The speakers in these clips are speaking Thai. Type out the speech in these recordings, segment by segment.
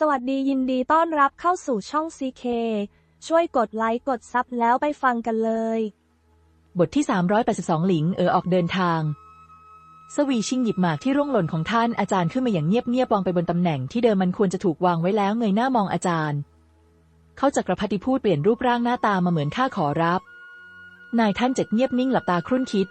สวัสดียินดีต้อนรับเข้าสู่ช่อง CK ช่วยกดไลค์กดซับแล้วไปฟังกันเลย บทที่ 382 หลิงเออออกเดินทาง สวีชิงหยิบหมากที่ร่วงหล่นของท่านอาจารย์ขึ้นมาอย่างเงียบๆวางไปบนตำแหน่งที่เดิมมันควรจะถูกวางไว้แล้วเงยหน้ามองอาจารย์ เขาจักรพรรดิพูดเปลี่ยนรูปร่างหน้าตามาเหมือนข้าขอรับ นายท่านเจ็ดเงียบนิ่งหลับตาครุ่นคิด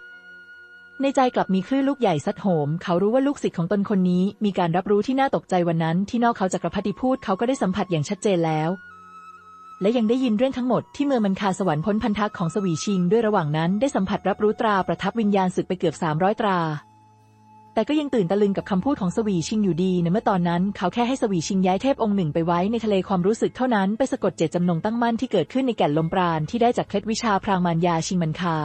ในใจกลับมีคลื่นลูกใหญ่ซัดโหม เขารู้ว่าลูกศิษย์ของตนคนนี้ มีการรับรู้ที่น่าตกใจวันนั้น ที่นอกเขาจักรพรรดิพูดเขาก็ได้สัมผัสอย่างชัดเจนแล้ว และยังได้ยินเรื่องทั้งหมดที่เมืองมันคาสวรรค์พ้นพันทักของสวีชิง ด้วยระหว่างนั้นได้สัมผัสรับรู้ตราประทับวิญญาณศึกไปเกือบ 300 ตรา แต่ก็ยังตื่นตะลึงกับคำพูดของสวีชิงอยู่ดีในเมื่อตอนนั้น เขาแค่ให้สวีชิงย้ายเทพองค์หนึ่งไปไว้ในทะเลความรู้สึกเท่านั้นไปสะกดเจตจำนงตั้งมั่นที่เกิดขึ้นในแก่นลมปราณที่ได้จากเคล็ดวิชาพรางมารยาชิงมันคา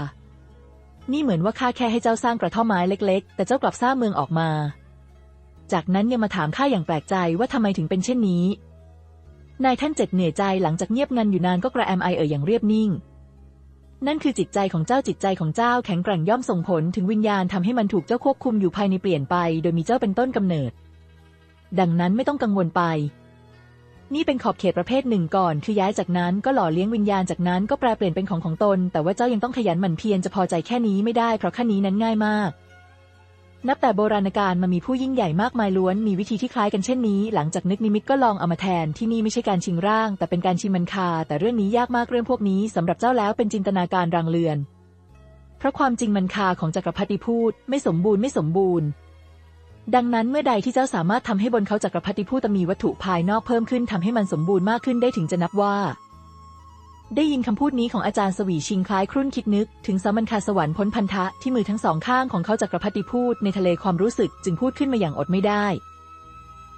นี่เหมือนว่าข้าแค่ให้เจ้าสร้างกระท่อมไม้เล็ก ๆ แต่เจ้ากลับสร้างเมืองออกมา จากนั้นยังมาถามข้าอย่างแปลกใจว่าทำไมถึงเป็นเช่นนี้ นายท่านเจ็ดเหนื่อยใจหลังจากเงียบงันอยู่นานก็กระแอมไอเอ่ยอย่างเรียบนิ่ง นั่นคือจิตใจของเจ้าจิตใจของเจ้าแข็งแกร่งย่อมส่งผลถึงวิญญาณทำให้มันถูกเจ้าควบคุมอยู่ภายในเปลี่ยนไป โดยมีเจ้าเป็นต้นกำเนิด ดังนั้นไม่ต้องกังวลไป นี่เป็นขอบเขตประเภทหนึ่งก่อน คือย้ายจากนั้นก็หล่อเลี้ยงวิญญาณจากนั้นก็แปลเปลี่ยนเป็นของของตน แต่ว่าเจ้ายังต้องขยันหมั่นเพียรจะพอใจแค่นี้ไม่ได้เพราะขั้นนี้นั้นง่ายมาก นับแต่โบราณกาลมามีผู้ยิ่งใหญ่มากมายล้วน มีวิธีที่คล้ายกันเช่นนี้ หลังจากนึกนิมิตก็ลองเอามาแทนที่นี่ไม่ใช่การชิงร่าง แต่เป็นการชิงมันคา แต่เรื่องนี้ยากมากเรื่องพวกนี้สำหรับเจ้าแล้วเป็นจินตนาการรังเรือน เพราะความจริงมันคาของจักรพรรดิพูด ไม่สมบูรณ์ไม่สมบูรณ์ ดังนั้นเมื่อใดที่เจ้าสามารถทำให้บนเขาจักรพรรดิพูดมีวัตถุภายนอกเพิ่มขึ้นทำให้มันสมบูรณ์มากขึ้นได้ถึงจะนับว่า ได้ยินคำพูดนี้ของอาจารย์สวีชิงคล้ายครุ่นคิดนึก ถึงสามัญคาสวรรค์พ้นพันธะที่มือทั้งสองข้างของเขาจักรพรรดิพูดในทะเลความรู้สึกจึงพูดขึ้นมาอย่างอดไม่ได้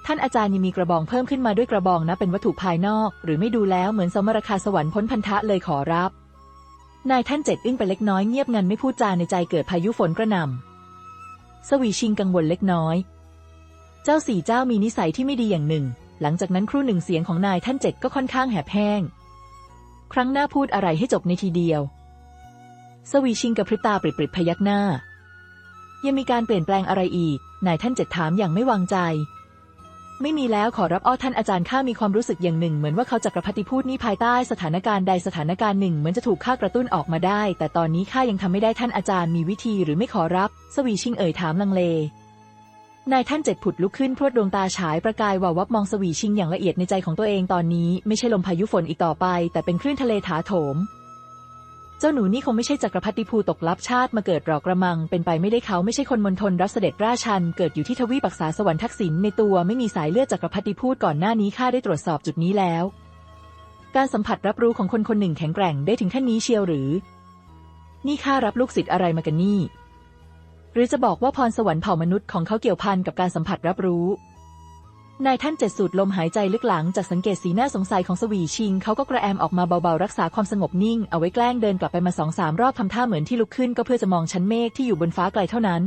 ท่านอาจารย์ยังมีกระบองเพิ่มขึ้นมาด้วยกระบองนะเป็นวัตถุภายนอก หรือไม่ดูแล้วเหมือนสมรคาสวรรค์พ้นพันธะเลยขอรับนายท่านเจ็ดอึ้งไปเล็กน้อยเงียบงันไม่พูดจาในใจเกิดพายุฝนกระหน่ำ สวีชิงกังวลเล็กน้อย เจ้าสี่เจ้ามีนิสัยที่ไม่ดีอย่างหนึ่ง หลังจากนั้นครู่หนึ่งเสียงของนายท่านเจ็ดก็ค่อนข้างแหบแห้ง ครั้งหน้าพูดอะไรให้จบในทีเดียว สวีชิงกับพริบตาปริบๆพยักหน้า ยังมีการเปลี่ยนแปลงอะไรอีก นายท่านเจ็ดถามอย่างไม่วางใจ ไม่มีแล้วขอรับอ้อท่านอาจารย์ข้ามีความรู้สึกอย่างหนึ่ง เหมือนว่าเขาจักรพรรดิพูดนี้ภายใต้สถานการณ์ใดสถานการณ์หนึ่งเหมือนจะถูกข้ากระตุ้นออกมาได้ แต่ตอนนี้ข้ายังทำไม่ได้ท่านอาจารย์มีวิธีหรือไม่ขอรับ สวีชิงเอ่ยถามลังเลนายท่านเจ็ดผุดลุกขึ้นพรวดดวงตาฉายประกายวาววับมองสวีชิงอย่างละเอียดในใจของตัวเองตอนนี้ ไม่ใช่ลมพายุฝนอีกต่อไป แต่เป็นคลื่นทะเลถาโถม จ้าหนูนี่คงไม่ใช่จักรพรรดิภูตกลับชาติมาเกิดหรอกกระมัง เป็นไปไม่ได้เขาไม่ใช่คนมณฑลรับเสด็จราชัน เกิดอยู่ที่ทวีปักษาสวรรค์ทักษิณในตัวไม่มีสายเลือดจักรพรรดิพูดก่อนหน้านี้ข้าได้ตรวจสอบจุดนี้แล้ว การสัมผัสรับรู้ของคนคนหนึ่งแข็งแกร่งได้ถึงขั้นนี้เชียวหรือ นี่ข้ารับลูกศิษย์อะไรมากันนี่ หรือจะบอกว่าพรสวรรค์เผ่ามนุษย์ของเขาเกี่ยวพันกับการสัมผัสรับรู้ นายท่านเจ็ดสูดลมหายใจลึกหลังจากสังเกตสีหน้าสงสัยของสวีชิง เขาก็กระแอมออกมาเบาๆ รักษาความสงบนิ่ง เอาไว้แกล้งเดินกลับไปมาสองสามรอบทำท่าเหมือนที่ลุกขึ้นก็เพื่อจะมองชั้นเมฆที่อยู่บนฟ้าไกลเท่านั้น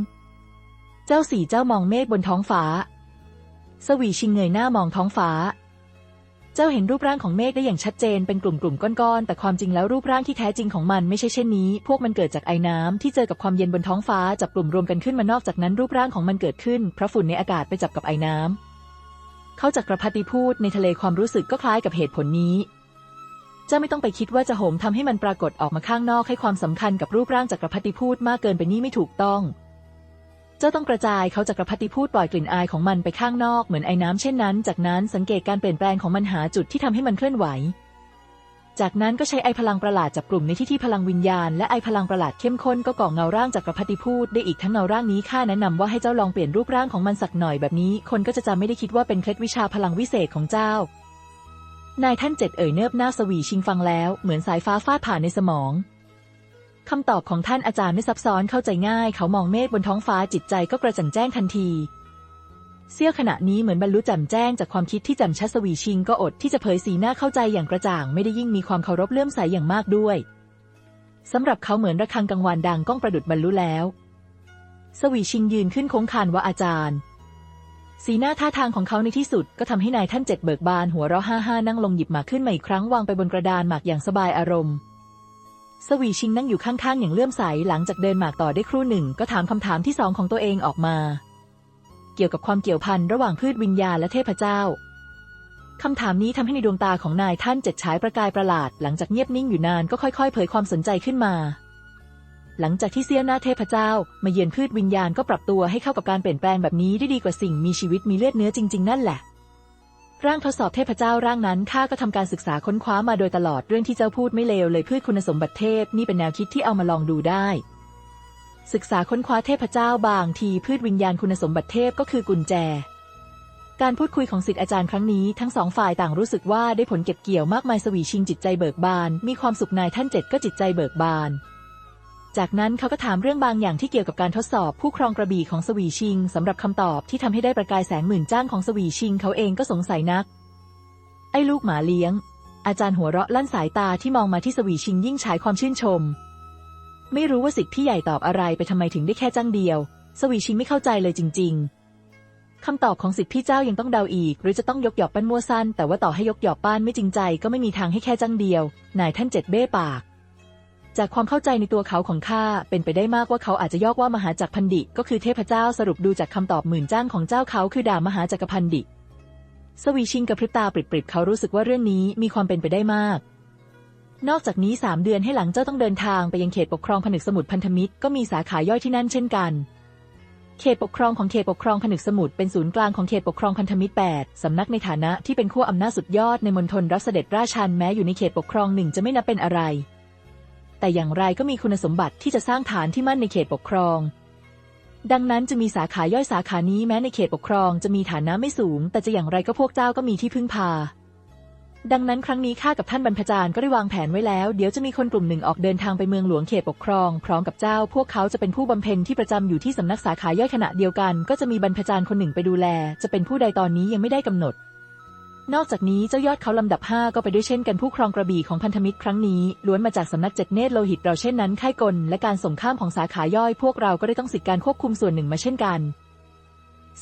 เจ้าสี่เจ้ามองเมฆบนท้องฟ้า สวีชิงเงยหน้ามองท้องฟ้า เจ้าเห็นรูปร่างของเมฆได้อย่างชัดเจนเป็นกลุ่มๆก้อนๆแต่ความจริงแล้วรูปร่างที่แท้จริงของมันไม่ใช่เช่นนี้ พวกมันเกิดจากไอ้น้ำที่เจอกับความเย็นบนท้องฟ้าจับกลุ่มรวมกันขึ้นมานอกจากนั้นรูปร่างของมันเกิดขึ้นเพราะฝุ่นในอากาศไปจับกับไอน้ำ เขาจักรพรรดิพูดในทะเลความรู้สึกก็คล้ายกับเหตุผลนี้เจ้าไม่ต้องไปคิดว่าจะโหมทำให้มันปรากฏออกมาข้างนอกให้ความสำคัญกับรูปร่างจักรพรรดิพูดมากเกินไปนี่ไม่ถูกต้อง เจ้าต้องกระจายเขาจักรพรรดิพูดปล่อยกลิ่นอายของมันไปข้างนอกเหมือนไอ้น้ำเช่นนั้น จากนั้นสังเกตการเปลี่ยนแปลงของมันหาจุดที่ทำให้มันเคลื่อนไหว จากนั้นก็ใช้ไอพลังประหลาดจับกลุ่มในที่ที่พลังวิญญาณและไอพลังประหลาดเข้มข้นก็ก่อเงาร่างจักรพรรดิพูดได้อีกทั้งเงาร่างนี้ข้าแนะนำว่าให้เจ้าลองเปลี่ยนรูปร่างของมันสักหน่อยแบบนี้ คนก็จะจำไม่ได้คิดว่าเป็นเคล็ดวิชาพลังวิเศษของเจ้านายท่านเจ็ดเอ่ยเนิบหน้าสวีชิงฟังแล้ว เหมือนสายฟ้าฟาดผ่านในสมองคำตอบของท่านอาจารย์ไม่ซับซ้อนเข้าใจง่าย เขามองเมฆบนท้องฟ้าจิตใจก็กระจ่างแจ้งทันที เสี้ยวขณะนี้เหมือนบรรลุแจ่มแจ้งจากความคิดที่แจ่มชัดสวีชิงก็อดที่จะเผยสีหน้าเข้าใจอย่างกระจ่าง ไม่ได้ยิ่งมีความเคารพเลื่อมใสอย่างมากด้วยสำหรับเขาเหมือนระฆังกังวานดังก้องประดุดบรรลุแล้ว สวีชิงยืนขึ้นโค้งคานว่าอาจารย์ สีหน้าท่าทางของเขาในที่สุดก็ทำให้นายท่านเจ็ดเบิกบานหัวเราะห้าห้านั่งลงหยิบหมากขึ้นมาอีกครั้งวางไปบนกระดานหมากอย่างสบายอารมณ์ สวีชิงนั่งอยู่ข้างๆอย่างเลื่อมใสหลังจากเดินหมากต่อได้ครู่หนึ่ง ก็ถามคำถามที่สองของตัวเองออกมา เกี่ยวกับความเกี่ยวพันระหว่างพืชวิญญาณและเทพเจ้าคำถามนี้ทำให้ในดวงตาของนายท่านเจ็ดฉายประกายประหลาด หลังจากเงียบนิ่งอยู่นานก็ค่อย ๆ เผยความสนใจขึ้นมา หลังจากที่เสี้ยหน้าเทพเจ้า มาเยือนพืชวิญญาณก็ปรับตัวให้เข้ากับการเปลี่ยนแปลงแบบนี้ได้ดีกว่าสิ่งมีชีวิตมีเลือดเนื้อจริง ๆ นั่นแหละ ร่างทดสอบเทพเจ้าร่างนั้นข้าก็ทำการศึกษาค้นคว้ามาโดยตลอดเรื่องที่เจ้าพูดไม่เลวเลยพืชคุณสมบัติเทพนี่เป็นแนวคิดที่เอามาลองดูได้ ศึกษาค้นคว้าเทพเจ้าบางทีพืชวิญญาณคุณสมบัติเทพก็คือกุญแจ การพูดคุยของศิษย์อาจารย์ครั้งนี้ทั้งสองฝ่ายต่างรู้สึกว่าได้ผลเก็บเกี่ยวมากมายสวีชิงจิตใจเบิกบาน มีความสุขนายท่านเจ็ดก็จิตใจเบิกบาน จากนั้นเขาก็ถามเรื่องบางอย่างที่เกี่ยวกับการทดสอบผู้ครองกระบี่ของสวีชิงสำหรับคำตอบที่ทำให้ได้ประกายแสงหมื่นจ้างของสวีชิงเขาเองก็สงสัยนัก ไอ้ลูกหมาเลี้ยง อาจารย์หัวเราะลั่นสายตาที่มองมาที่สวีชิงยิ่งฉายความชื่นชม ไม่รู้ว่าสิทธิ์พี่ใหญ่ตอบอะไรไปทำไมถึงได้แค่จ้างเดียว สวีชิงไม่เข้าใจเลยจริง ๆคำตอบของสิทธิ์พี่เจ้ายังต้องเดาอีก หรือจะต้องยกหยอบปั้นมั่วสั้น แต่ว่าต่อให้ยกหยอบป้านไม่จริงใจ ก็ไม่มีทางให้แค่จ้างเดียว นายท่านเจ็ดเบ้ปาก จากความเข้าใจในตัวเขาของข้าเป็นไปได้มากว่าเขาอาจจะยอกว่ามหาจักรพันดิก็คือเทพเจ้าสรุปดูจากคำตอบหมื่นจ้างของเจ้าเขาคือด่ามหาจักรพันดิสวีชิงกับพริบตาปริบๆเขารู้สึกว่าเรื่องนี้มีความเป็นไปได้มาก นอกจากนี้สามเดือนให้หลังเจ้าต้องเดินทางไปยังเขตปกครองผนึกสมุทรพันธมิตรก็มีสาขาย่อยที่นั่นเช่นกัน เขตปกครองของเขตปกครองผนึกสมุทรเป็นศูนย์กลางของเขตปกครองพันธมิตร 8 สำนักในฐานะที่เป็นขั้วอำนาจสุดยอดในมณฑลรับเสด็จราชันแม้อยู่ในเขตปกครองหนึ่งจะไม่นับเป็นอะไร แต่อย่างไรก็มีคุณสมบัติที่จะสร้างฐานที่มั่นในเขตปกครองดังนั้นจะมีสาขาย่อยสาขานี้แม้ในเขตปกครองจะมีฐานะไม่สูง แต่จะอย่างไรก็พวกเจ้าก็มีที่พึ่งพา ดังนั้นครั้งนี้ข้ากับท่านบรรพจารย์ก็ได้วางแผนไว้แล้ว เดี๋ยวจะมีคนกลุ่มหนึ่งออกเดินทางไปเมืองหลวงเขตปกครอง พร้อมกับเจ้า พวกเขาจะเป็นผู้บำเพ็ญที่ประจำอยู่ที่สำนักสาขาย่อยขณะเดียวกัน ก็จะมีบรรพจารย์คนหนึ่งไปดูแล จะเป็นผู้ใดตอนนี้ยังไม่ได้กำหนด นอกจากนี้เจ้ายอดเขาลำดับห้าก็ไปด้วยเช่นกันผู้ครองกระบี่ของพันธมิตรครั้งนี้ล้วนมาจากสำนักเจ็ดเนตรโลหิตเราเช่นนั้นค่ายกลและการส่งข้ามของสาขาย่อย พวกเราก็ได้ต้องสิทธิการควบคุมส่วนหนึ่งมาเช่นกัน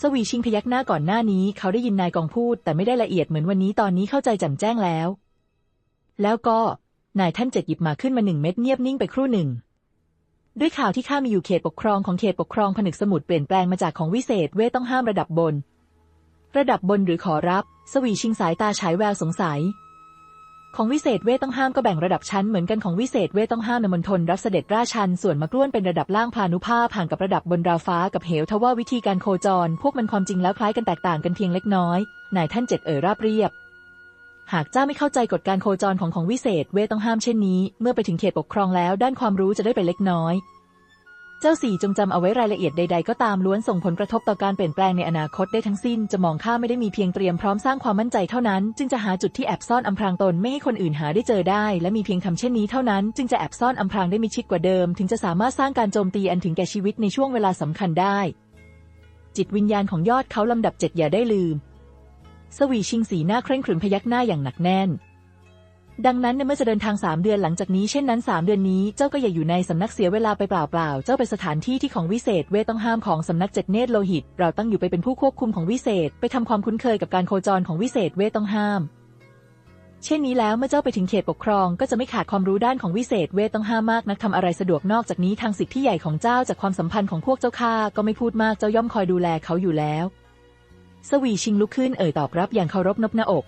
สวีชิงพยักหน้าก่อนหน้านี้เขาได้ยินนายกองพูด แต่ไม่ได้ละเอียดเหมือนวันนี้ตอนนี้เข้าใจแจ่มแจ้งแล้ว แล้วก็นายท่านเจ็ดหยิบมาขึ้นมาหนึ่งเม็ดเงียบนิ่งไปครู่หนึ่ง ด้วยข่าวที่ข้ามีอยู่เขตปกครองของเขตปกครองผนึกสมุทรเปลี่ยนแปลงมาจากของวิเศษเวทต้องห้ามระดับบน ระดับบนหรือขอรับ สวีชิงสายตาฉายแววสงสัย ของวิเศษเวทต้องห้ามก็แบ่งระดับชั้นเหมือนกันของวิเศษเวทต้องห้ามในมณฑลรับเสด็จราชันส่วนมากล้วนเป็นระดับล่างพานุภาพห่างกับระดับบนราวฟ้ากับเหวทว่าวิธีการโคจร พวกมันความจริงแล้วคล้ายกันแตกต่างกันเพียงเล็กน้อยนายท่านเจ็ดเอ่ยราบเรียบ หากเจ้าไม่เข้าใจกฎการโคจรของของวิเศษเวทต้องห้ามเช่นนี้ เมื่อไปถึงเขตปกครองแล้วด้านความรู้จะได้ไปเล็กน้อย จ้าสี่จงจำเอาไว้รายละเอียดใดๆก็ตามล้วนส่งผลกระทบต่อการเปลี่ยนแปลงในอนาคตได้ทั้งสิ้น จะมองข้ามไม่ได้มีเพียงเตรียมพร้อมสร้างความมั่นใจเท่านั้น จึงจะหาจุดที่แอบซ่อนอำพรางตนไม่ให้คนอื่นหาได้เจอได้ และมีเพียงทำเช่นนี้เท่านั้น จึงจะแอบซ่อนอำพรางได้มิชิดกว่าเดิม ถึงจะสามารถสร้างการโจมตีอันถึงแก่ชีวิตในช่วงเวลาสำคัญได้ จิตวิญญาณของยอดเขาลำดับเจ็ดอย่าได้ลืมสวีชิงสีหน้าเคร่งขรึมพยักหน้าอย่างหนักแน่น ดังนั้นเมื่อจะเดินทางสามเดือนหลังจากนี้เช่นนั้นสามเดือนนี้เจ้าก็อย่าอยู่ในสำนักเสียเวลาไปเปล่าๆ เจ้าไปสถานที่ที่ของวิเศษเวต้องห้ามของสำนักเจ็ดเนตรโลหิต เราตั้งอยู่ไปเป็นผู้ควบคุมของวิเศษ ไปทำความคุ้นเคยกับการโคจรของวิเศษเวต้องห้าม เช่นนี้แล้วเมื่อเจ้าไปถึงเขตปกครอง ก็จะไม่ขาดความรู้ด้านของวิเศษเวต้องห้ามมากนักทำอะไรสะดวกนอกจากนี้ทางสิทธิที่ใหญ่ของเจ้าจากความสัมพันธ์ของพวกเจ้าข้าก็ไม่พูดมากเจ้าย่อมคอยดูแลเขาอยู่แล้ว สวีชิงลุกขึ้นเอ่ยตอบรับอย่างเคารพนบหน้าอก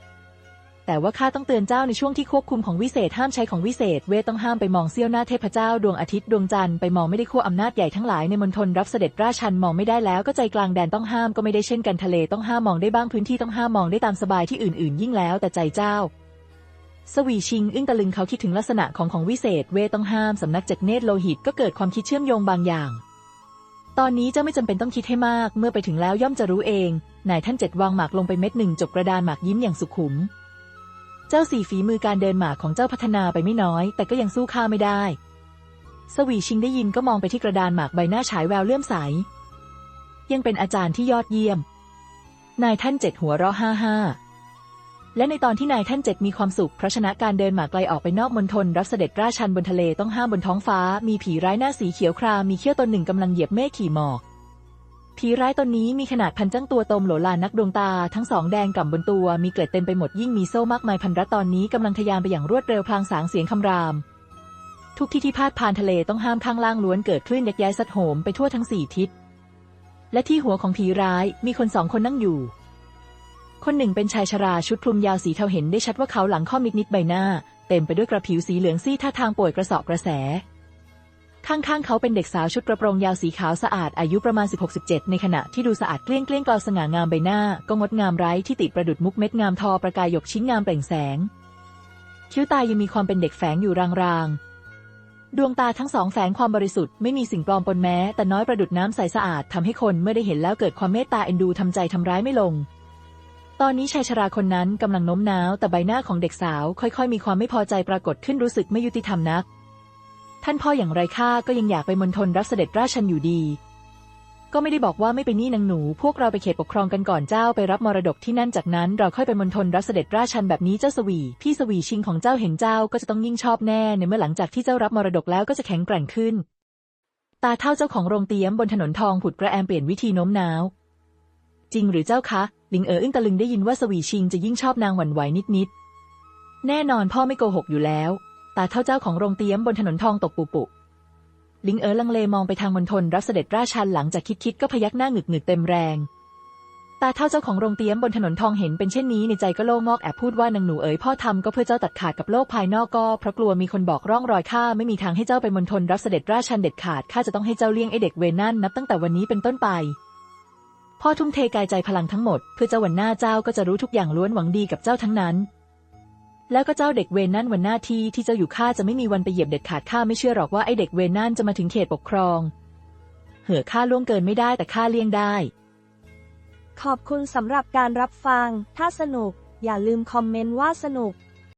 แต่ว่าข้าต้องเตือนเจ้าในช่วงที่ควบคุมของวิเศษห้ามใช้ของวิเศษ เวทต้องห้ามไปมองเสี้ยวหน้าเทพเจ้าดวงอาทิตย์ดวงจันทร์ไปมองไม่ได้ขั้วอำนาจใหญ่ทั้งหลายในมณฑลรับเสด็จราชันมองไม่ได้แล้วก็ใจกลางแดนต้องห้ามก็ไม่ได้เช่นกันทะเลต้องห้ามมองได้บ้างพื้นที่ต้องห้ามมองได้ตามสบายที่อื่นๆ ยิ่งแล้วแต่ใจเจ้าสวีชิงอึ้งตะลึงเขาคิดถึงลักษณะของของวิเศษ เวต้องห้ามสำนักเจ็ดเนตรโลหิตก็เกิดความคิดเชื่อมโยงบางอย่าง ตอนนี้เจ้าไม่จำเป็นต้องคิดให้มาก เมื่อไปถึงแล้วย่อมจะรู้เองนายท่านเจ็ดวางหมากลงไปเม็ดหนึ่งจบกระดานหมากยิ้มอย่างสุขุม เจ้าสี่ฝีมือการเดินหมากของเจ้าพัฒนาไปไม่น้อย แต่ก็ยังสู้ข้าไม่ได้ สวีชิงได้ยินก็มองไปที่กระดานหมากใบหน้าฉายแววเลื่อมใส ยังเป็นอาจารย์ที่ยอดเยี่ยม นายท่านเจ็ดหัวเราะห้าห้าและในตอนที่นายท่านเจ็ดมีความสุขเพราะชนะการเดินหมากไกลออกไปนอกมณฑลรับเสด็จราชันบนทะเลต้องห้ามบนท้องฟ้า มีผีร้ายหน้าสีเขียวครามมีเขี้ยวตนหนึ่งกำลังเหยียบเมฆขี่หมอก ผีร้ายตนนี้มีขนาดพันจ้างตัวตมโหลลานนักดวงตา ทั้งสองแดงก่ำบนตัว มีเกล็ดเต็มไปหมดยิ่งมีโซ่มากมายพันรัดตอนนี้กำลังทยานไปอย่างรวดเร็วพลางสางเสียงคำราม ทุกที่ที่พาดผ่านทะเลต้องห้ามข้างล่างล้วนเกิดคลื่นยักย้ายสัดโหมไปทั่วทั้งสี่ทิศ และที่หัวของผีร้ายมีคนสองคนนั่งอยู่ คนหนึ่งเป็นชายชราชุดคลุมยาวสีเทาเห็นได้ชัดว่าเขาหลังค่อมิดนิดใบหน้า เต็มไปด้วยกระผิวสีเหลืองซีท่าทางป่วยกระสอบกระแส ข้างๆ เขาเป็นเด็กสาวชุดกระโปรงยาวสีขาวสะอาดอายุประมาณ 16-17 ในขณะที่ดูสะอาดเกลี้ยงเกลี้ยงกลาวสง่างามใบหน้า ก็งดงามไร้ที่ติดประดุดมุกเม็ดงามทอประกายหยกชิ้นงามเปล่งแสง คิ้วตายังมีความเป็นเด็กแฝงอยู่รางๆดวงตาทั้งสองแฝงความบริสุทธิ์ไม่มีสิ่งปลอมปนแม้ แต่น้อยประดุดน้ำใสสะอาดทำให้คนเมื่อได้เห็นแล้วเกิดความเมตตาเอ็นดูทำใจทำร้ายไม่ลง ตอนนี้ชายชราคนนั้นกำลังโน้มน้าว แต่ใบหน้าของเด็กสาว ค่อยๆ มีความไม่พอใจปรากฏขึ้นรู้สึกไม่ยุติธรรมนัก ท่านพ่ออย่างไรข้าก็ยังอยากไปมณฑลรับเสด็จราชันอยู่ดี ก็ไม่ได้บอกว่าไม่ไปนี่นางหนู พวกเราไปเขตปกครองกันก่อนเจ้าไปรับมรดกที่นั่นจากนั้นเราค่อยไปมณฑลรับเสด็จราชันแบบนี้เจ้าสวี พี่สวีชิงของเจ้าเห็นเจ้าก็จะต้องยิ่งชอบแน่ในเมื่อหลังจากที่เจ้ารับมรดกแล้วก็จะแข็งแกร่งขึ้น ตาเท่าเจ้าของโรงเตี๊ยมบนถนนทองผุดกระแอมเปลี่ยนวิธีโน้มน้าวจริงหรือเจ้าคะลิงเอ๋ออึ้งตะลึงได้ยินว่าสวีชิงจะยิ่งชอบนางหวั่นไหวนิดๆแน่นอนพ่อไม่โกหกอยู่แล้ว ตาเท่าเจ้าของโรงเตี๊ยมบนถนนทองตกปุปุลิงเอ๋อลังเลมองไปทางมณฑลรับเสด็จราชันหลังจากคิดๆก็พยักหน้าหงึกหงึกๆเต็มแรง ตาเท่าเจ้าของโรงเตี๊ยมบนถนนทองเห็นเป็นเช่นนี้ในใจก็โล่งอกแอบพูดว่านางหนูเอ๋ยพ่อทำก็เพื่อเจ้าตัดขาดกับโลกภายนอกก็เพราะกลัวมีคนบอกร่องรอยข้าไม่มีทางให้เจ้าไปมณฑลรับเสด็จราชันเด็ดขาดข้าจะต้องให้เจ้าเลี้ยงไอเด็กเวนั่นนับตั้งแต่วันนี้เป็นต้นไปพ่อทุ่มเทกายใจพลังทั้งหมด เพื่อเจ้าวันหน้าเจ้าก็จะรู้ทุกอย่างล้วนหวังดีกับเจ้าทั้งนั้น แล้วก็เจ้าเด็กเวนนั่นวันหน้าที่ที่เจ้าอยู่ข้าจะไม่มีวันไปเหยียบเด็ดขาดข้าไม่เชื่อหรอกว่าไอเด็กเวนนั่นจะมาถึงเขตปกครอง เหือข้าล่วงเกินไม่ได้แต่ข้าเลี่ยงได้ ขอบคุณสำหรับการรับฟัง ถ้าสนุก อย่าลืมคอมเมนต์ว่าสนุก